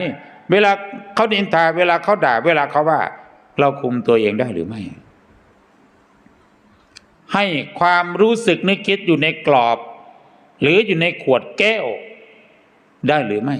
นี่เวลาเขาดินทา เวลาเขาด่า เวลาเขาว่า เราคุมตัวเองได้หรือไม่ ให้ความรู้สึกนึกคิดอยู่ในกรอบ หรืออยู่ในขวดแก้ว ได้หรือไม่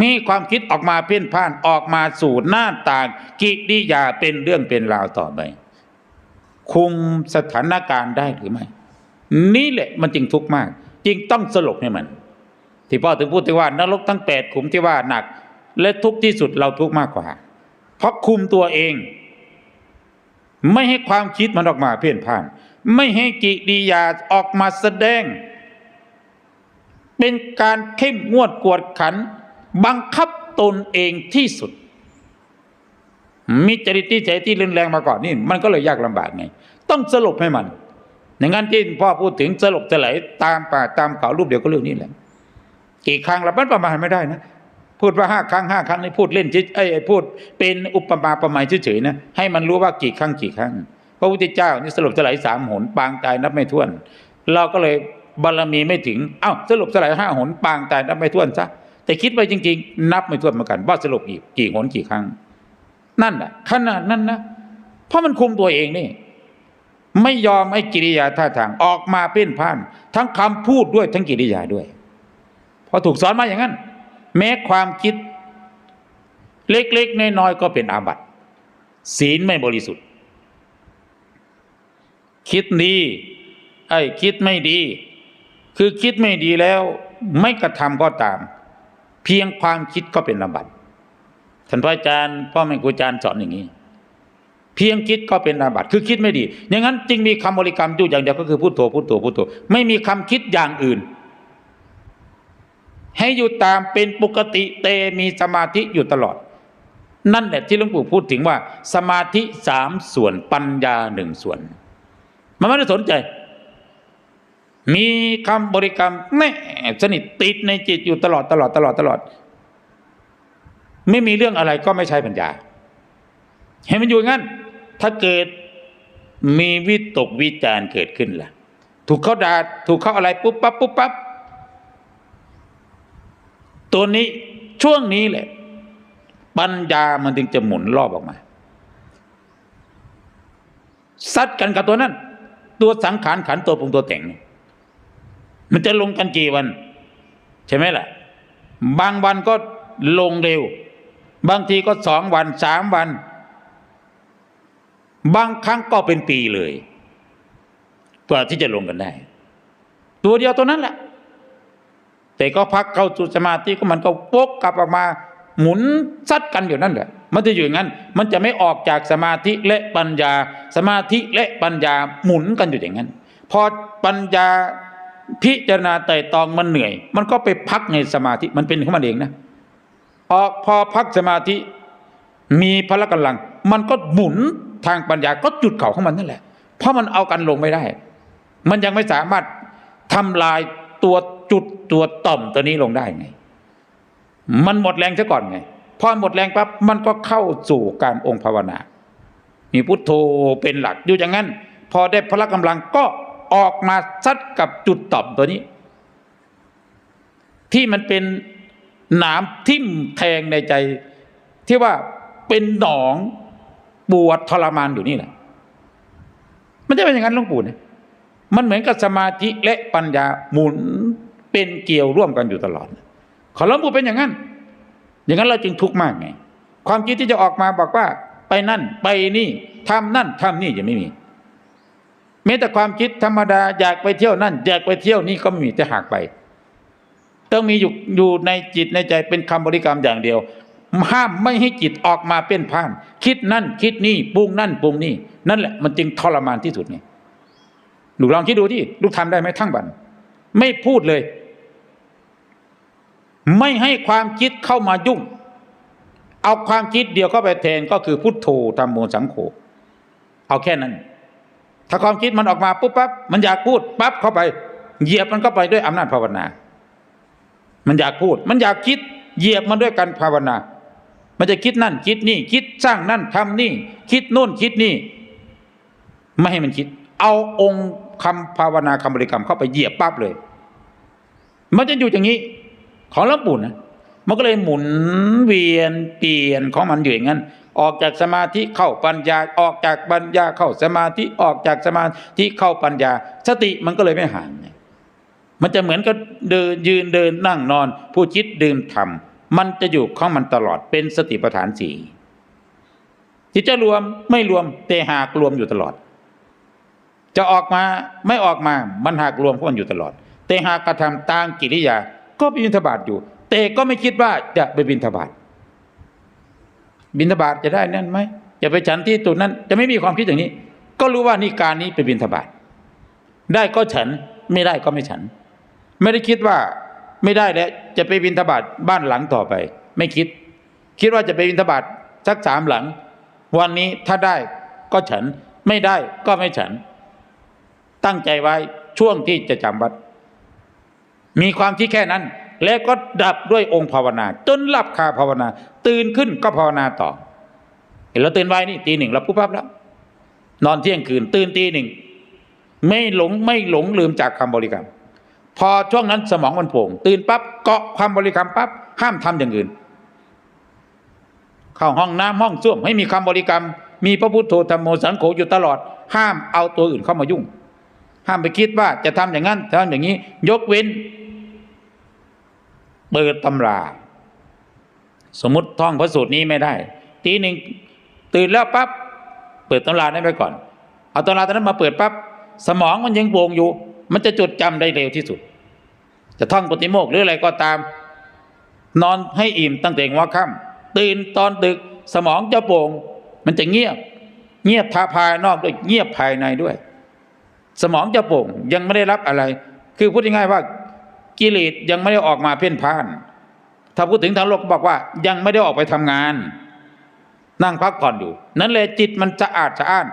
มีความคิดออกมาเพ่นพ่านออกมาสู่หน้าต่างกิริยาเป็นเรื่องเป็นราวต่อไปคุมสถานการณ์ได้หรือไม่ นี่แหละมันจึงทุกข์มาก จึงต้องสลบให้มัน ที่พ่อถึงพูดถึงว่านรกทั้งแปดขุมที่ว่าหนัก และทุกที่สุดเราทุกมากกว่า เพราะคุมตัวเอง ไม่ให้ความคิดมันออกมาเพ่นพ่าน ไม่ให้กิริยาออกมาแสดง เป็นการเข้มงวดกวดขัน บังคับตนเองที่สุด มีจริตที่ใจที่รุนแรงมาก่อนนี่ มันก็เลยยากลำบากไง ต้องสลบให้มันอย่างนั้นที่พ่อพูดถึงสลบสลายตามป่าตามเขารูปเดียวก็เรื่องนี้แหละ กี่ครั้งละมันประมาณไม่ได้นะ พูดว่าห้าครั้งห้าครั้งนี่พูดเล่นเฉยไอ้ไอ้พูดเป็นอุปมาประไมยเฉยๆนะให้มันรู้ว่ากี่ครั้งกี่ครั้งพระพุทธเจ้านี่สลบสลายสามหนปางตายนับไม่ถ้วน เราก็เลยบารมีไม่ถึงเอ้าสลบสลายห้าหนปางตายนับไม่ถ้วนซะแต่คิดไปจริง ๆ นับไม่ถ้วนเหมือนกันว่าสลบกี่กี่หนกี่ครั้ง นั่นแหะขนาดนั้นนะเพราะมันคุมตัวเองนี่ ไม่ยอมให้กิริยาท่าทางออกมาเป็นพ่าน ทั้งคำพูดด้วยทั้งกิริยาด้วย พอถูกสอนมาอย่างนั้น แม้ความคิด เล็กๆน้อยๆก็เป็นอาบัติศีลไม่บริสุทธิ์ คิดดีไอ้คิดไม่ดี คือคิดไม่ดีแล้วไม่กระทำก็ตาม เพียงความคิดก็เป็นอาบัติท่านพระอาจารย์พ่อแม่ครูอาจารย์สอนอย่างนี้ เพียงคิดก็เป็นอาบัติคือคิดไม่ดีอย่างนั้นจึงมีคำบริกรรมอยู่อย่างเดียวก็คือพุทโธพุทโธพุทโธไม่มีคำคิดอย่างอื่น ให้อยู่ตามเป็นปกติเตมีสมาธิอยู่ตลอด นั่นแหละที่หลวงปู่พูดถึงว่า สมาธิสามส่วนปัญญาหนึ่งส่วน มันไม่ได้สนใจ มีคำบริกรรมแน่สนิทติดในจิตอยู่ตลอดตลอดตลอดตลอด ไม่มีเรื่องอะไรก็ไม่ใช่ปัญญาเห็นมันอยู่งั้น ถ้าเกิดมีวิตกวิจารเกิดขึ้นล่ะ ถูกเขาด่าถูกเขาอะไรปุ๊บปั๊บปุ๊บปั๊บ ตัวนี้ช่วงนี้แหละ ปัญญามันถึงจะหมุนรอบออกมาซัดกันกับตัวนั้น ตัวสังขารขันตัวปรุงตัวแต่ง มันจะลงกันกี่วัน ใช่ไหมล่ะ บางวันก็ลงเร็ว บางทีก็สองวันสามวัน บางครั้งก็เป็นปีเลยกว่าที่จะลงกันได้ ตัวเดียวตัวนั้นแหละ แต่ก็พักเข้าสู่สมาธิก็มันก็วกกลับออกมา หมุนซัดกันอยู่นั่นแหละมันจะอยู่อย่างนั้น มันจะไม่ออกจากสมาธิและปัญญา สมาธิและปัญญาหมุนกันอยู่อย่างนั้น พอปัญญาพิจารณาไต่ตองมันเหนื่อย มันก็ไปพักในสมาธิมันเป็นของมันเองนะพอพอพักสมาธิมีพละกำลัง มันก็หมุนทางปัญญาก็จุดเข่าของมันนั่นแหละ เพราะมันเอากันลงไม่ได้ มันยังไม่สามารถทำลายตัว จุดตัวต่อมตัวนี้ลงได้ไง มันหมดแรงซะก่อนไงพอหมดแรงปั๊บมันก็เข้าสู่การองค์ภาวนา มีพุทโธเป็นหลักอยู่อย่างนั้น พอได้พละกำลังก็ออกมาซัดกับจุดต่อมตัวนี้ ที่มันเป็นหนามทิ่มแทงในใจ ที่ว่าเป็นหนองปวดทรมานอยู่นี่แหละมันจะเป็นอย่างนั้นหลวงปู่เนี่ยมันเหมือนกับสมาธิและปัญญาหมุน เป็นเกี่ยวร่วมกันอยู่ตลอดขอหลวงปู่เป็นอย่างนั้น อย่างนั้นเราจึงทุกข์มากไง ความคิดที่จะออกมาบอกว่า ไปนั่นไปนี่ทำนั่นทำนี่จะไม่มีแม้แต่ความคิดธรรมดาอยากไปเที่ยวนั่นอยากไปเที่ยวนี่ก็ไม่มีจะหักไป ต้องมีอยู่อยู่ในจิตในใจเป็นคำบริกรรมอย่างเดียวห้ามไม่ให้จิตออกมาเป็นพ่าน คิดนั่นคิดนี่ปรุงนั่นปรุงนี่ นั่นแหละมันจึงทรมานที่สุดไงลูกลองคิดดูที่ลูกทำได้ไหมทั้งบัน ไม่พูดเลย ไม่ให้ความคิดเข้ามายุ่ง เอาความคิดเดียวเข้าไปแทนก็คือพุทโธธรรมโมสังโฆเอาแค่นั้น ถ้าความคิดมันออกมาปุ๊บปั๊บมันอยากพูดปั๊บเข้าไป เหยียบมันก็ไปด้วยอำนาจภาวนา มันอยากพูด มันอยากคิด เหยียบมันด้วยการภาวนา มันจะคิดนั่นคิดนี่ คิดสร้างนั่นทำนี่ คิดโน่นคิดนี่ ไม่ให้มันคิด เอาองค์คำภาวนาคำบริกรรมเข้าไปเหยียบปั๊บเลย มันจะอยู่อย่างนี้ ของหลวงปู่นะมันก็เลยหมุนเวียนเปลี่ยนของมันอยู่อย่างนั้น ออกจากสมาธิเข้าปัญญาออกจากปัญญาเข้าสมาธิออกจากสมาธิเข้าปัญญา สติมันก็เลยไม่ห่างมันจะเหมือนกับเดินยืนเดินนั่งนอน ผู้คิดดื่มทำมันจะอยู่ของมันตลอดเป็นสติปัฏฐานสี่ที่จะรวมไม่รวมแต่หากรวมอยู่ตลอด จะออกมาไม่ออกมามันหากรวมของมันอยู่ตลอด แต่หากกระทำตามกิริยา ก็ไปบิณฑบาตอยู่ แต่ก็ไม่คิดว่าจะไปบิณฑบาตบิณฑบาตจะได้นั่นไหมจะไปฉันที่ตุนั้น จะไม่มีความคิดอย่างนี้ ก็รู้ว่านี่การนี้ไปบิณฑบาตได้ก็ฉันไม่ได้ก็ไม่ฉัน ไม่ได้คิดว่าไม่ได้แล้วจะไปบิณฑบาตบ้านหลังต่อไป ไม่คิด คิดว่าจะไปบิณฑบาตสักสามหลัง วันนี้ถ้าได้ก็ฉันไม่ได้ก็ไม่ฉัน ตั้งใจไว้ช่วงที่จะจำวัด มีความคิดแค่นั้น แล้วก็ดับด้วยองค์ภาวนา จนหลับคาภาวนา ตื่นขึ้นก็ภาวนาต่อ เห็นเราตื่นไว้นี่ตีหนึ่งเราปุ๊บปั๊บแล้ว นอนเที่ยงคืน ตื่นตีหนึ่งไม่หลงไม่หลงลืมจากคำบริกรรม พอช่วงนั้นสมองมันโปร่ง ตื่นปั๊บเกาะความบริกรรมปั๊บห้ามทำอย่างอื่น เข้าห้องน้ำห้องส้วมให้มีคำบริกรรม มีพระพุทโธธรรมโมสังโฆอยู่ตลอด ห้ามเอาตัวอื่นเข้ามายุ่ง ห้ามไปคิดว่าจะทำอย่างนั้นทำอย่างนี้ ยกเว้น เปิดตำรา สมมติท่องพระสูตรนี้ไม่ได้ทีหนึ่งตื่นแล้วปั๊บเปิดตำรานั้ไปก่อน เอาตำราตอนนั้นมาเปิดปั๊บสมองมันยังโปร่งอยู่ มันจะจดจำได้เร็วที่สุด จะท่องปฏิโมกหรืออะไรก็ตาม นอนให้อิ่มตั้งแต่หัวค่ำตื่นตอนดึกสมองจะโปร่งมันจะเงียบ เงียบทาภายนอกด้วยเงียบภายในด้วย สมองจะโปร่งยังไม่ได้รับอะไร คือพูดง่ายๆว่า กิเลสยังไม่ได้ออกมาเพ่นพ่าน ถ้าพูดถึงทางโลกบอกว่า ยังไม่ได้ออกไปทำงาน นั่งพักผ่อนอยู่ นั่นเลยจิตมันจะอาดจะอ้าน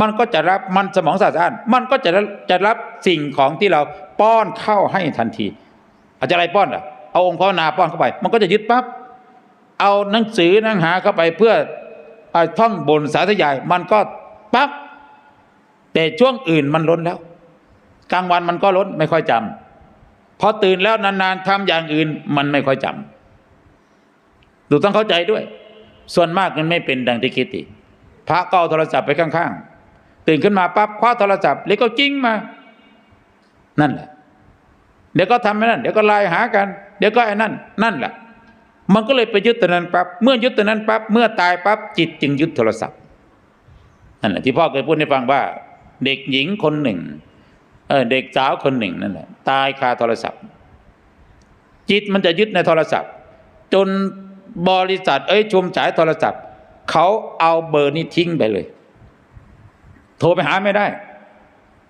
มันก็จะรับมันสมองสะอาดมันก็จะจะรับสิ่งของที่เราป้อนเข้าให้ทันที อาจจะอะไรป้อนอะเอาองค์ภาวนาป้อนเข้าไป มันก็จะยึดปั๊บเอาหนังสือหนังหาเข้าไปเพื่ออท่องบนสาธยาย มันก็ปั๊บแต่ช่วงอื่นมันล้นแล้ว กลางวันมันก็ล้นไม่ค่อยจำ พอตื่นแล้วนานๆทำอย่างอื่น มันไม่ค่อยจำดูต้องเข้าใจด้วย ส่วนมากมันไม่เป็นดังที่คิดอีกพระก็เอาโทรศัพท์ไปข้างๆ ตื่นขึ้นมาปั๊บคว้าโทรศัพท์แล้วก็จิ้งมา นั่นแหละ เดี๋ยวก็ทำไอ้นั่น เดี๋ยวก็ไลน์หากัน เดี๋ยวก็ไอ้นั่น นั่นแหละ มันก็เลยไปยึดตัวนั้นปั๊บ เมื่อยึดตัวนั้นปั๊บ เมื่อตายปั๊บจิตจึงยึดโทรศัพท์ นั่นแหละที่พ่อเคยพูดให้ฟังว่า เด็กหญิงคนหนึ่ง เออเด็กสาวคนหนึ่งนั่นแหละตายคาโทรศัพท์ จิตมันจะยึดในโทรศัพท์ จนบริษัท เอ้ยชุมฉายโทรศัพท์เขาเอาเบอร์นี้ทิ้งไปเลย โทรไปหาไม่ได้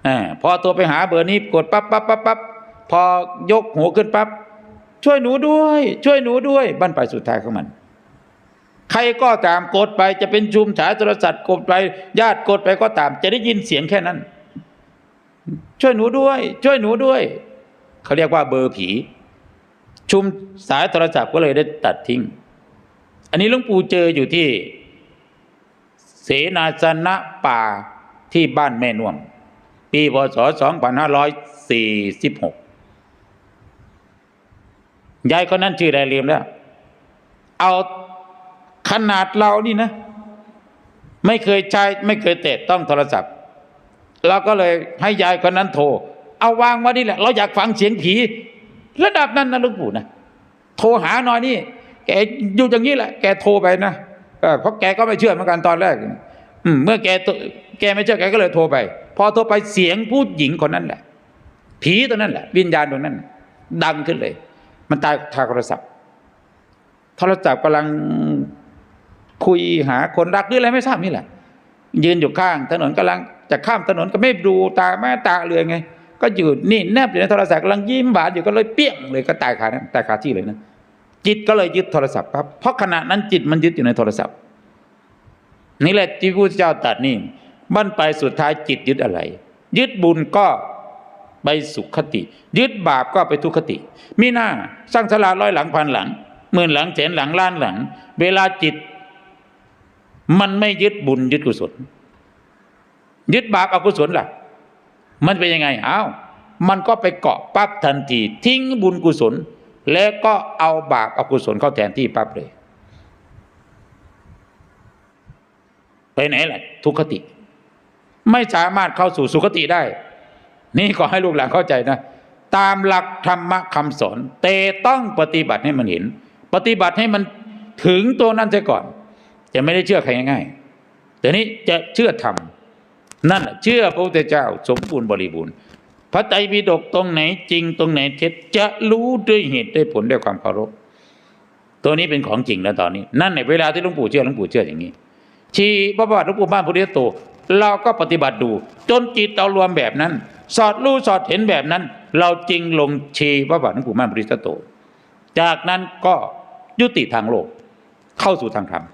อพอโทรไปหาเบอร์นี้กดปั๊บปั๊บปั๊บปั๊บพอยกหัวขึ้นปั๊บช่วยหนูด้วย ช่วยหนูด้วยบั้นปลายสุดท้ายของมัน ใครก็ตามกดไปจะเป็นชุมฉายโทรศัพท์กดไปญาติกดไปก็ตาม จะได้ยินเสียงแค่นั้น ช่วยหนูด้วย ช่วยหนูด้วย เขาเรียกว่าเบอร์ผี ชุมสายโทรศัพท์ก็เลยได้ตัดทิ้ง อันนี้หลวงปู่เจออยู่ที่ เสนาสนะป่าที่บ้านแม่น่วม ปีพศ 2546ยายคนนั้นชื่ออะไรเรียมแล้ว เอาขนาดเรานี่นะ ไม่เคยใช้ไม่เคยเตะต้องโทรศัพท์ เราก็เลยให้ยายคนนั้นโทร เอาวางไว้นี่แหละ เราอยากฟังเสียงผี ระดับนั้นนะลุงปู่นะโทรหาหน่อยนี่ แกอยู่อย่างนี้แหละ แกโทรไปนะเพราะแกก็ไม่เชื่อเหมือนกันตอนแรกเมื่อแกแกไม่เชื่อแกก็เลยโทรไป พอโทรไปเสียงผู้หญิงคนนั้นแหละ ผีตัวนั้นแหละ วิญญาณตัวนั้น ดังขึ้นเลย มันตายทางโทรศัพท์โทรศัพท์กำลังคุยหาคนรักหรืออะไรไม่ทราบนี่แหละ ยืนอยู่ข้างถนนกำลัง จะข้ามถนนก็ไม่ดูตาแม่ตาเรือไง ก็อยู่นี่แนบอยู่ในโทรศัพท์กำลังยิ้มหวานอยู่ก็เลยเปี้ยงเลยก็ตายคาดตายคาที่เลยนะจิตก็เลยยึดโทรศัพท์ครับเพราะขณะนั้นจิตมันยึดอยู่ในโทรศัพท์ นี่แหละที่พระพุทธเจ้าตรัดนี่บั้นไปสุดท้ายจิตยึดอะไร ยึดบุญก็ไปสุขคติ ยึดบาปก็ไปทุกขติ มีหน้าสร้างสลาร้อยหลังพันหลังหมื่นหลังแสนหลังล้านหลัง เวลาจิต มันไม่ยึดบุญยึดกุศล ยึดบาปอกุศลล่ะ มันเป็นยังไงอ้าวมันก็ไปเกาะปั๊บทันที ทิ้งบุญกุศล แล้วก็เอาบาปอกุศลเข้าแทนที่ปั๊บเลย ไปไหนล่ะ ทุกขติ ไม่สามารถเข้าสู่สุคติได้ นี่ขอให้ลูกหลานเข้าใจนะ ตามหลักธรรมะคำสอนแต่ต้องปฏิบัติให้มันเห็น ปฏิบัติให้มันถึงตัวนั้นเสียก่อน จะไม่ได้เชื่อใครง่ายๆแต่นี้จะเชื่อธรรม นั่นเชื่อพระพุทธเจ้า สมบูรณ์บริบูรณ์ พระไตรปิฎกตรงไหนจริงตรงไหนเท็จจะรู้ด้วยเหตุด้วยผลด้วยความเคารพ ตัวนี้เป็นของจริงแล้วตอนนี้ นั่นในเวลาที่หลวงปู่เชื่อหลวงปู่เชื่ออย่างนี้ ชีพระบาทหลวงปู่บ้านพุทธโตเราก็ปฏิบัติดู จนจิตเรารวมแบบนั้น สอดรู้สอดเห็นแบบนั้น เราจริงลงชีพระบาทหลวงปู่บ้านพุทธโต จากนั้นก็ยุติทางโลกเข้าสู่ทางธรรม